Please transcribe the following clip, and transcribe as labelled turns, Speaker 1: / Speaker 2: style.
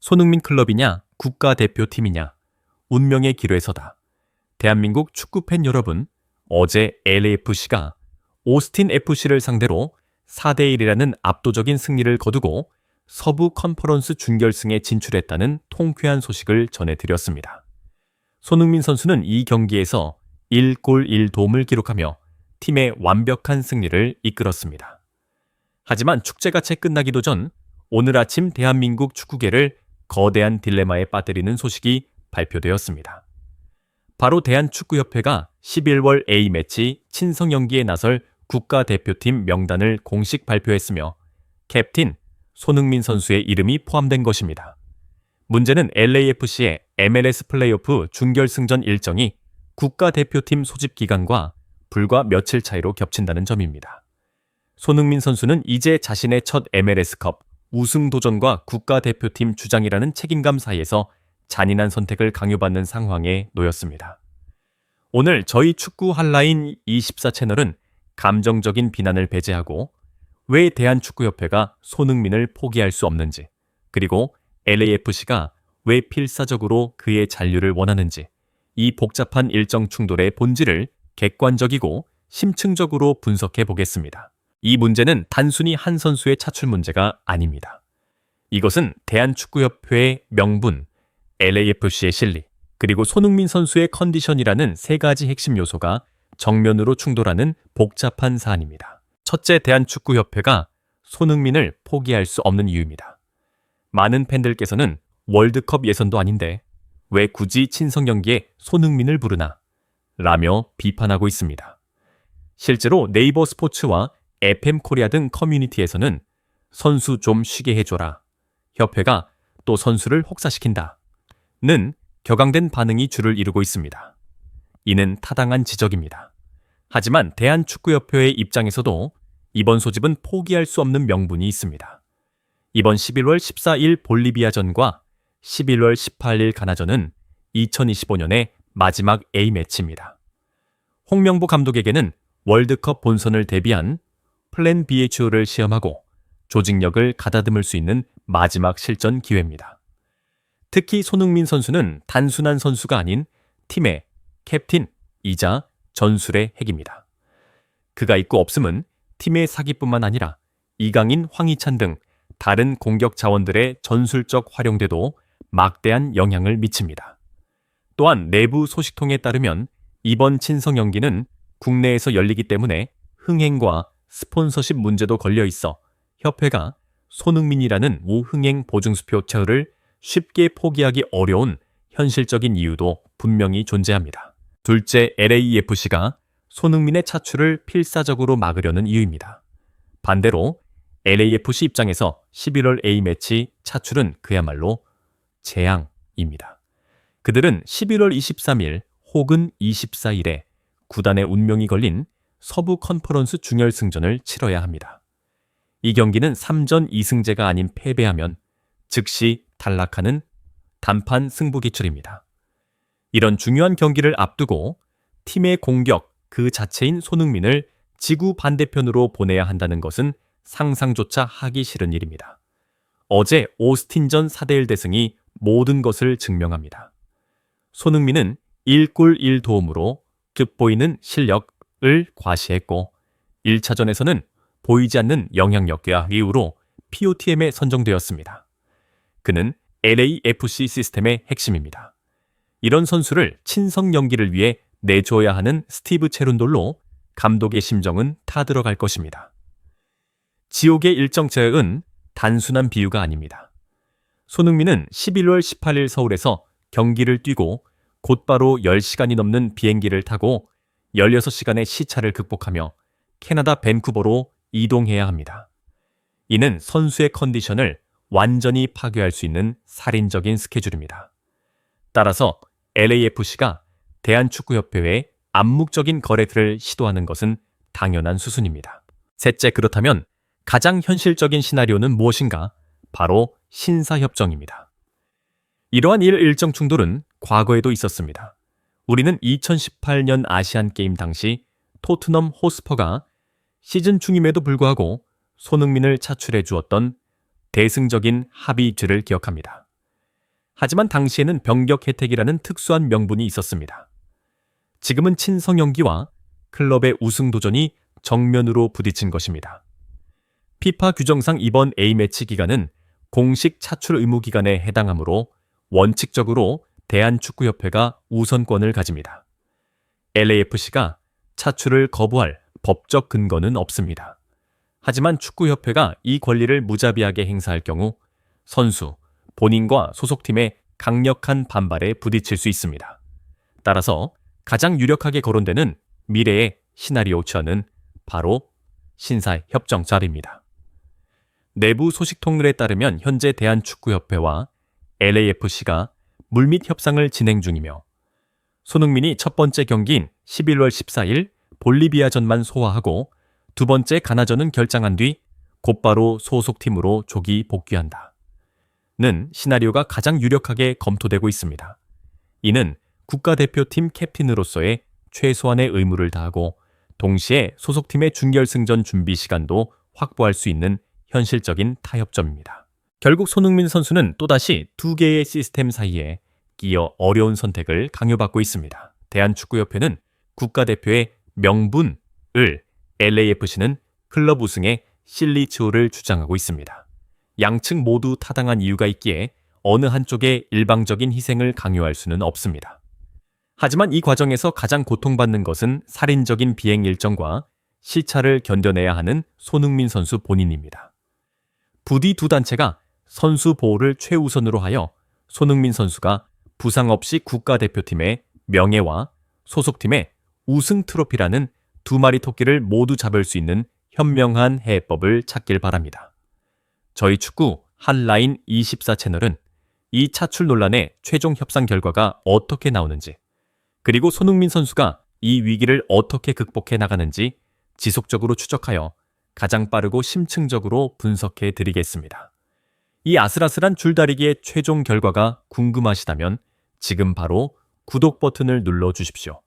Speaker 1: 손흥민 클럽이냐 국가대표팀이냐 운명의 기로에 서다. 대한민국 축구팬 여러분, 어제 LAFC가 오스틴 FC를 상대로 4대1이라는 압도적인 승리를 거두고 서부 컨퍼런스 준결승에 진출했다는 통쾌한 소식을 전해드렸습니다. 손흥민 선수는 이 경기에서 1골 1도움을 기록하며 팀의 완벽한 승리를 이끌었습니다. 하지만 축제가 채 끝나기도 전 오늘 아침 대한민국 축구계를 거대한 딜레마에 빠뜨리는 소식이 발표되었습니다. 바로 대한축구협회가 11월 A매치 친선 연기에 나설 국가대표팀 명단을 공식 발표했으며 캡틴 손흥민 선수의 이름이 포함된 것입니다. 문제는 LAFC의 MLS 플레이오프 준결승전 일정이 국가대표팀 소집 기간과 불과 며칠 차이로 겹친다는 점입니다. 손흥민 선수는 이제 자신의 첫 MLS컵 우승 도전과 국가대표팀 주장이라는 책임감 사이에서 잔인한 선택을 강요받는 상황에 놓였습니다. 오늘 저희 축구 한라인 24 채널은 감정적인 비난을 배제하고 왜 대한축구협회가 손흥민을 포기할 수 없는지, 그리고 LAFC가 왜 필사적으로 그의 잔류를 원하는지, 이 복잡한 일정 충돌의 본질을 객관적이고 심층적으로 분석해 보겠습니다. 이 문제는 단순히 한 선수의 차출 문제가 아닙니다. 이것은 대한축구협회의 명분, LAFC의 실리, 그리고 손흥민 선수의 컨디션이라는 세 가지 핵심 요소가 정면으로 충돌하는 복잡한 사안입니다. 첫째, 대한축구협회가 손흥민을 포기할 수 없는 이유입니다. 많은 팬들께서는 월드컵 예선도 아닌데 왜 굳이 친선 경기에 손흥민을 부르나? 라며 비판하고 있습니다. 실제로 네이버 스포츠와 FM 코리아 등 커뮤니티에서는 선수 좀 쉬게 해줘라. 협회가 또 선수를 혹사시킨다. 는 격앙된 반응이 줄을 이루고 있습니다. 이는 타당한 지적입니다. 하지만 대한축구협회의 입장에서도 이번 소집은 포기할 수 없는 명분이 있습니다. 이번 11월 14일 볼리비아전과 11월 18일 가나전은 2025년의 마지막 A매치입니다. 홍명보 감독에게는 월드컵 본선을 대비한 플랜 BHO를 시험하고 조직력을 가다듬을 수 있는 마지막 실전 기회입니다. 특히 손흥민 선수는 단순한 선수가 아닌 팀의 캡틴 이자 전술의 핵입니다. 그가 있고 없음은 팀의 사기뿐만 아니라 이강인, 황희찬 등 다른 공격 자원들의 전술적 활용대도 막대한 영향을 미칩니다. 또한 내부 소식통에 따르면 이번 친성 연기는 국내에서 열리기 때문에 흥행과 스폰서십 문제도 걸려 있어 협회가 손흥민이라는 우흥행 보증수표 체어를 쉽게 포기하기 어려운 현실적인 이유도 분명히 존재합니다. 둘째, LAFC가 손흥민의 차출을 필사적으로 막으려는 이유입니다. 반대로 LAFC 입장에서 11월 A매치 차출은 그야말로 재앙입니다. 그들은 11월 23일 혹은 24일에 구단의 운명이 걸린 서부 컨퍼런스 중결승전을 치러야 합니다. 이 경기는 3전 2승제가 아닌 패배하면 즉시 탈락하는 단판 승부 기출입니다. 이런 중요한 경기를 앞두고 팀의 공격 그 자체인 손흥민을 지구 반대편으로 보내야 한다는 것은 상상조차 하기 싫은 일입니다. 어제 오스틴전 4대1 대승이 모든 것을 증명합니다. 손흥민은 1골 1도움으로 득보이는 실력 을 과시했고 1차전에서는 보이지 않는 영향력과 이후로 POTM에 선정되었습니다. 그는 LAFC 시스템의 핵심입니다. 이런 선수를 친성 연기를 위해 내줘야 하는 스티브 체룬돌로 감독의 심정은 타들어갈 것입니다. 지옥의 일정 제약은 단순한 비유가 아닙니다. 손흥민은 11월 18일 서울에서 경기를 뛰고 곧바로 10시간이 넘는 비행기를 타고 16시간의 시차를 극복하며 캐나다 밴쿠버로 이동해야 합니다. 이는 선수의 컨디션을 완전히 파괴할 수 있는 살인적인 스케줄입니다. 따라서 LAFC가 대한축구협회에 암묵적인 거래를 시도하는 것은 당연한 수순입니다. 셋째, 그렇다면 가장 현실적인 시나리오는 무엇인가? 바로 신사협정입니다. 이러한 일 일정 충돌은 과거에도 있었습니다. 우리는 2018년 아시안게임 당시 토트넘 호스퍼가 시즌 중임에도 불구하고 손흥민을 차출해 주었던 대승적인 합의들을 기억합니다. 하지만 당시에는 병격 혜택이라는 특수한 명분이 있었습니다. 지금은 친성영기와 클럽의 우승 도전이 정면으로 부딪힌 것입니다. 피파 규정상 이번 A매치 기간은 공식 차출 의무 기간에 해당하므로 원칙적으로 대한축구협회가 우선권을 가집니다. LAFC가 차출을 거부할 법적 근거는 없습니다. 하지만 축구협회가 이 권리를 무자비하게 행사할 경우 선수, 본인과 소속팀의 강력한 반발에 부딪힐 수 있습니다. 따라서 가장 유력하게 거론되는 미래의 시나리오 처는 바로 신사 협정 자리입니다. 내부 소식 통일에 따르면 현재 대한축구협회와 LAFC가 물밑 협상을 진행 중이며 손흥민이 첫 번째 경기인 11월 14일 볼리비아전만 소화하고 두 번째 가나전은 결장한 뒤 곧바로 소속팀으로 조기 복귀한다. 는 시나리오가 가장 유력하게 검토되고 있습니다. 이는 국가대표팀 캡틴으로서의 최소한의 의무를 다하고 동시에 소속팀의 준결승전 준비 시간도 확보할 수 있는 현실적인 타협점입니다. 결국 손흥민 선수는 또다시 두 개의 시스템 사이에 끼어 어려운 선택을 강요받고 있습니다. 대한축구협회는 국가대표의 명분을 LAFC는 클럽 우승의 실리치오를 주장하고 있습니다. 양측 모두 타당한 이유가 있기에 어느 한쪽의 일방적인 희생을 강요할 수는 없습니다. 하지만 이 과정에서 가장 고통받는 것은 살인적인 비행 일정과 시차를 견뎌내야 하는 손흥민 선수 본인입니다. 부디 두 단체가 선수 보호를 최우선으로 하여 손흥민 선수가 부상 없이 국가대표팀의 명예와 소속팀의 우승 트로피라는 두 마리 토끼를 모두 잡을 수 있는 현명한 해법을 찾길 바랍니다. 저희 축구 한라인 24 채널은 이 차출 논란의 최종 협상 결과가 어떻게 나오는지, 그리고 손흥민 선수가 이 위기를 어떻게 극복해 나가는지 지속적으로 추적하여 가장 빠르고 심층적으로 분석해 드리겠습니다. 이 아슬아슬한 줄다리기의 최종 결과가 궁금하시다면 지금 바로 구독 버튼을 눌러 주십시오.